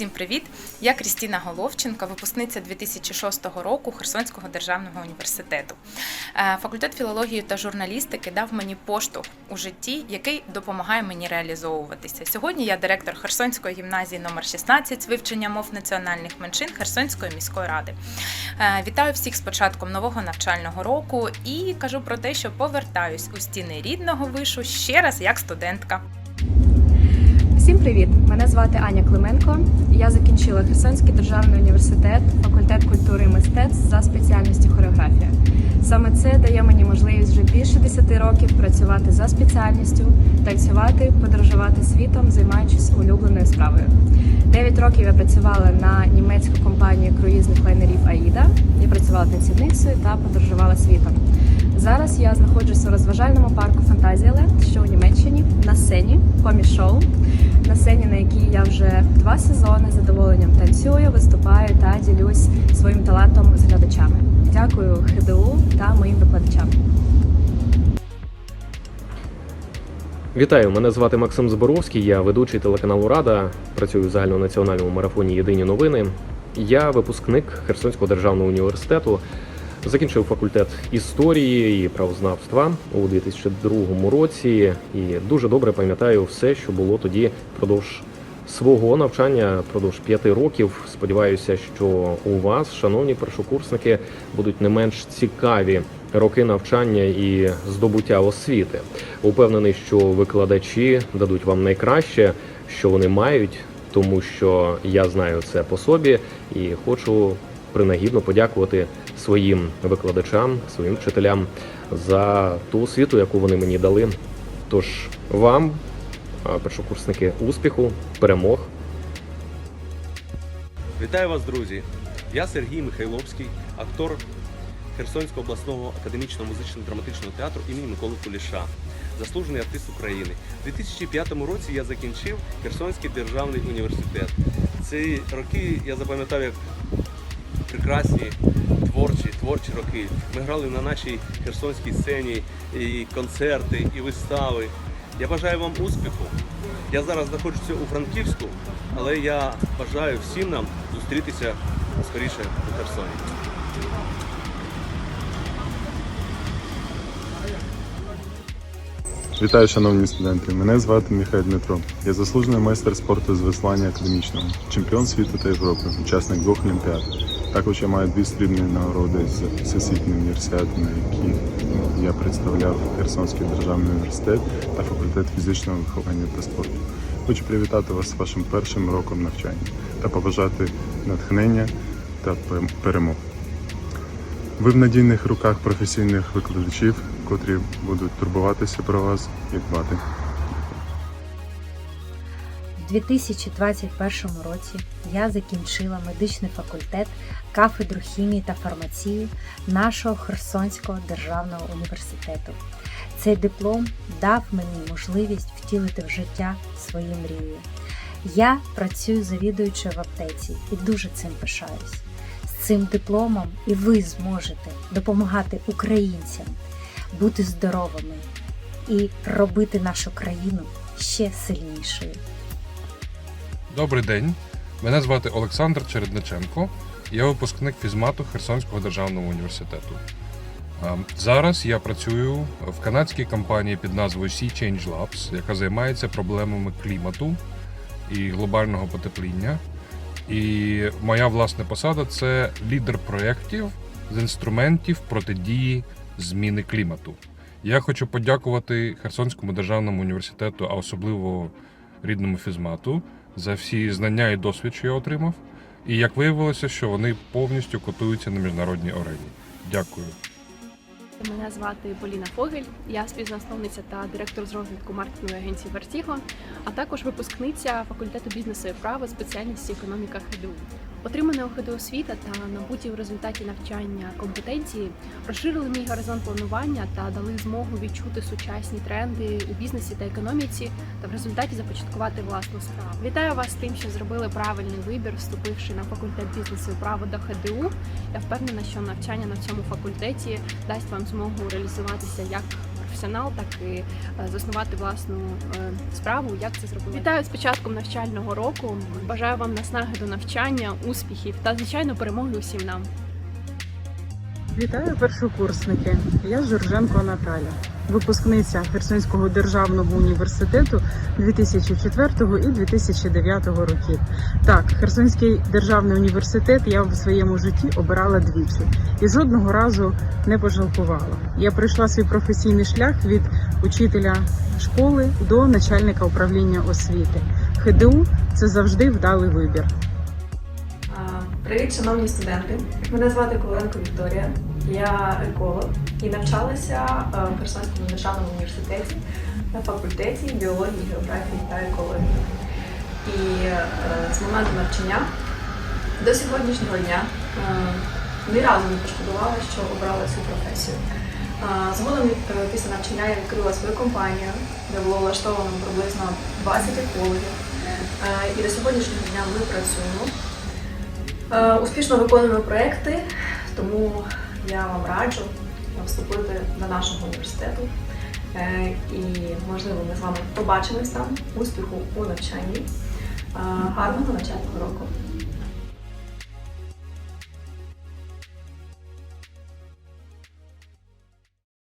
Всім привіт! Я Крістіна Головченко, випускниця 2006 року Херсонського державного університету. Е, Факультет філології та журналістики дав мені поштовх у житті, який допомагає мені реалізовуватися. Сьогодні я директор Херсонської гімназії номер 16 з вивчення мов національних меншин Херсонської міської ради. Е, Вітаю всіх з початком нового навчального року і кажу про те, що повертаюсь у стіни рідного вишу ще раз як студентка. Всім привіт! Мене звати Аня Клименко. Я закінчила Херсонський державний університет, факультет культури і мистецтв за спеціальністю хореографія. Саме це дає мені можливість вже більше 10 років працювати за спеціальністю, танцювати, подорожувати світом, займаючись улюбленою справою. 9 років я працювала на німецьку компанію круїзних лайнерів Аїда. Я працювала танцівницею та подорожувала світом. Зараз я знаходжусь у розважальному парку Фантазіаленд, що у Німеччині, на сцені комі-шоу, на сцені, на якій я вже два сезони з задоволенням танцюю, виступаю та ділюсь своїм талантом з глядачами. Дякую ХДУ та моїм викладачам. Вітаю, мене звати Максим Зборовський, я ведучий телеканалу Рада, працюю в загальнонаціональному марафоні Єдині новини. Я випускник Херсонського державного університету. Закінчив факультет історії і правознавства у 2002 році і дуже добре пам'ятаю все, що було тоді впродовж свого навчання, впродовж п'яти років. Сподіваюся, що у вас, шановні першокурсники, будуть не менш цікаві роки навчання і здобуття освіти. Упевнений, що викладачі дадуть вам найкраще, що вони мають, тому що я знаю це по собі і хочу принагідно подякувати своїм викладачам, своїм вчителям за ту освіту, яку вони мені дали. Тож вам, першокурсники, успіху, перемог. Вітаю вас, друзі! Я Сергій Михайловський, актор Херсонського обласного академічного музично-драматичного театру імені Миколи Куліша, заслужений артист України. У 2005 році я закінчив Херсонський державний університет. Ці роки я запам'ятав як прекрасні творчі, творчі роки. Ми грали на нашій херсонській сцені і концерти, і вистави. Я бажаю вам успіху. Я зараз знаходжуся у Франківську, але я бажаю всім нам зустрітися скоріше у Херсоні. Вітаю, шановні студенти. Мене звати Михайло Дмитро. Я заслужений майстер спорту з веслання академічного, чемпіон світу та Європи, учасник двох олімпіад. Також я маю дві срібні нагороди з всесвітньої універсіади, на які я представляв Херсонський державний університет та факультет фізичного виховання та спорту. Хочу привітати вас з вашим першим роком навчання та побажати натхнення та перемог. Ви в надійних руках професійних викладачів, котрі будуть турбуватися про вас і дбати. У 2021 році я закінчила медичний факультет кафедру хімії та фармації нашого Херсонського державного університету. Цей диплом дав мені можливість втілити в життя свої мрії. Я працюю завідуючою в аптеці і дуже цим пишаюсь. З цим дипломом і ви зможете допомагати українцям бути здоровими і робити нашу країну ще сильнішою. Добрий день. Мене звати Олександр Чередниченко. Я випускник фізмату Херсонського державного університету. Зараз я працюю в канадській компанії під назвою Sea Change Labs, яка займається проблемами клімату і глобального потепління. І моя власна посада це лідер проєктів з інструментів протидії зміни клімату. Я хочу подякувати Херсонському державному університету, а особливо рідному фізмату, за всі знання і досвід, що я отримав. І як виявилося, що вони повністю котуються на міжнародній арені. Дякую. Мене звати Поліна Фогель, я співзасновниця та директор з розвитку маркетингової агенції Vertigo, а також випускниця факультету бізнесу і права спеціальності економіка ХДУ. Отримана ХДУ освіта та набуті в результаті навчання компетенції розширили мій горизонт планування та дали змогу відчути сучасні тренди у бізнесі та економіці та в результаті започаткувати власну справу. Вітаю вас з тим, що зробили правильний вибір, вступивши на факультет бізнесу і права до ХДУ. Я впевнена, що навчання на цьому факультеті дасть вам змогу реалізуватися як професіонал, так і е, заснувати власну е, справу. Як це зробити? Вітаю з початком навчального року. Бажаю вам наснаги до навчання, успіхів та звичайно перемоги усім нам. Вітаю першокурсники. Я Журженко Наталя, випускниця Херсонського державного університету 2004 і 2009 років. Так, Херсонський державний університет я в своєму житті обирала двічі і жодного разу не пожалкувала. Я пройшла свій професійний шлях від учителя школи до начальника управління освіти. ХДУ це завжди вдалий вибір. Привіт, шановні студенти! Мене звати Коваленко Вікторія. Я еколог і навчалася е, в Херсонському державному університеті на факультеті біології, географії та екології. І е, з моменту навчання до сьогоднішнього дня е, ні разу не пошкодувала, що обрала цю професію. Згодом після навчання я відкрила свою компанію, де було влаштовано приблизно 20 екологів. І до сьогоднішнього дня ми працюємо. Е, Успішно виконуємо проекти, тому я вам раджу вступити до нашого університету. Е, І можливо ми з вами побачимось там. Успіху у навчанні. Е, Гарного навчального року!